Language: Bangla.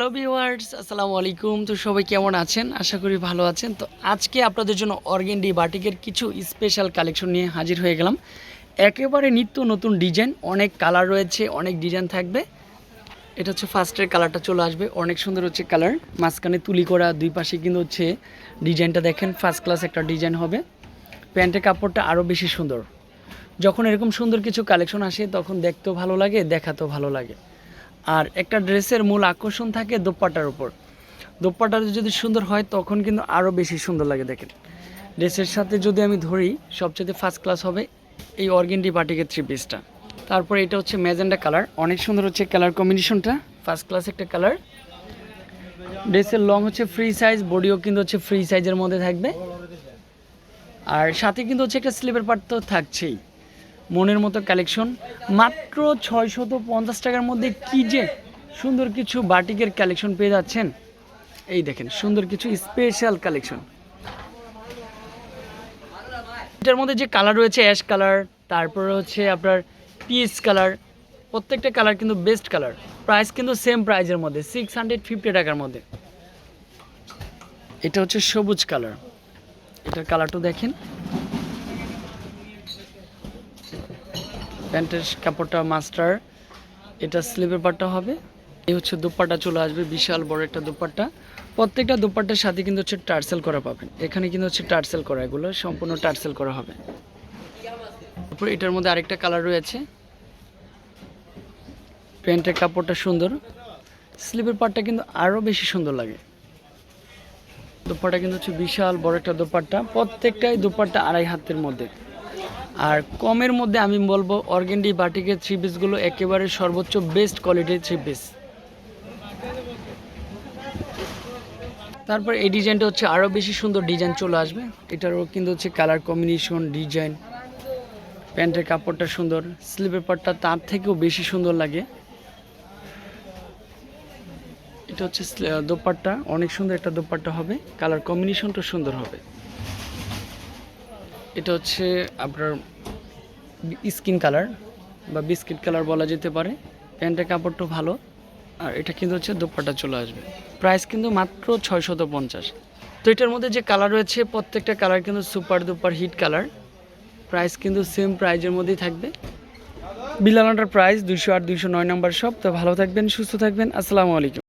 হ্যালো আসসালামু আলাইকুম। তো সবাই কেমন আছেন? আশা করি ভালো আছেন। তো আজকে আপনাদের জন্য অর্গেন্ডি বাটিকের কিছু স্পেশাল কালেকশন নিয়ে হাজির হয়ে গেলাম। একেবারে নিত্য নতুন ডিজাইন অনেক কালার রয়েছে, অনেক ডিজাইন থাকবে। এটা হচ্ছে ফার্স্টের কালারটা চলে আসবে। অনেক সুন্দর হচ্ছে কালার মাঝখানে তুলি করা, দুই পাশে কিন্তু হচ্ছে ডিজাইনটা দেখেন ফার্স্ট ক্লাস একটা ডিজাইন হবে। প্যান্টের কাপড়টা আরও বেশি সুন্দর। যখন এরকম সুন্দর কিছু কালেকশন আসে, তখন দেখতেও ভালো লাগে, দেখাতেও ভালো লাগে। আর একটা ড্রেসের মূল আকর্ষণ থাকে দোপাট্টার উপর। দোপাট্টাটা যদি সুন্দর হয়, তখন কিন্তু আরও বেশি সুন্দর লাগে দেখেন। ড্রেসের সাথে যদি আমি ধরি, সবচেয়ে ফার্স্ট ক্লাস হবে এই অর্গেন্ডি বাটিকের থ্রি পিসটা তারপরে এটা হচ্ছে ম্যাজেন্ডা কালার, অনেক সুন্দর হচ্ছে কালার কম্বিনেশনটা। ফার্স্ট ক্লাস একটা কালার। ড্রেসের লং হচ্ছে ফ্রি সাইজ বডিও কিন্তু হচ্ছে ফ্রি সাইজের মধ্যে থাকবে। আর সাথে কিন্তু হচ্ছে একটা স্লিপের পার্ট তো থাকছেই। মনের মতো কালেকশন মাত্র ছয়শত পঞ্চাশ টাকার মধ্যে কি যে সুন্দর কিছু বাটিকের কালেকশন পেয়ে যাচ্ছেন। এই দেখেন, সুন্দর কিছু স্পেশাল কালেকশন এটার মধ্যে যে কালার রয়েছে অ্যাশ কালার তারপরে হচ্ছে আপনার পিস কালার প্রত্যেকটা কালার কিন্তু বেস্ট কালার প্রাইস কিন্তু সেম প্রাইজের মধ্যে সিক্স হান্ড্রেড ফিফটি টাকার মধ্যে। এটা হচ্ছে সবুজ কালার এটার কালারটা দেখেন। প্যান্টের কাপড়টা মাস্টার, এটা স্লিভের পাটটা হবে। এই হচ্ছে দুপাট্টা চলে আসবে, বিশাল বড় একটা দুপাট্টা। প্রত্যেকটা দুপাট্টার সাথে কিন্তু হচ্ছে টার্সেল করা পাবেন। এখানে কিন্তু হচ্ছে টার্সেল করা, এগুলো সম্পূর্ণ টার্সেল করা হবে। তারপর এটার মধ্যে আরেকটা কালার রয়েছে। প্যান্টের কাপড়টা সুন্দর। স্লিভের পাটটা কিন্তু আরও বেশি সুন্দর লাগে। দোপাট্টা কিন্তু হচ্ছে বিশাল বড় একটা দোপাট্টা। প্রত্যেকটাই দোপাট্টা আড়াই হাতের মধ্যে। আর কমের মধ্যে আমি বলব অর্গেন্ডি বাটিকের থ্রি পিসগুলো একেবারে সর্বোচ্চ বেস্ট কোয়ালিটির থ্রি পিস তারপর এই ডিজাইনটা হচ্ছে আরও বেশি সুন্দর ডিজাইন চলে আসবে। এটারও কিন্তু হচ্ছে কালার কম্বিনেশন ডিজাইন প্যান্টের কাপড়টা সুন্দর স্লিপের পাটটা তার থেকেও বেশি সুন্দর লাগে। এটা হচ্ছে দোপাট্টা, অনেক সুন্দর একটা দোপাট্টা হবে। কালার কম্বিনেশনটা সুন্দর হবে। এটা হচ্ছে আপনার স্কিন কালার বা বিস্কিট কালার বলা যেতে পারে। প্যান্টের কাপড়টা ভালো। আর এটা কিন্তু হচ্ছে দোপাট্টা চলে আসবে। প্রাইস কিন্তু মাত্র ছয়শত পঞ্চাশ। তো এটার মধ্যে যে কালার রয়েছে, প্রত্যেকটা কালার কিন্তু super duper hit colour. Price কিন্তু সেম প্রাইজের মধ্যেই থাকবে। বিলানাটার প্রাইস দুশো আট, দুইশো নয় নম্বর সব তো ভালো থাকবেন, সুস্থ থাকবেন। আসসালামু আলাইকুম।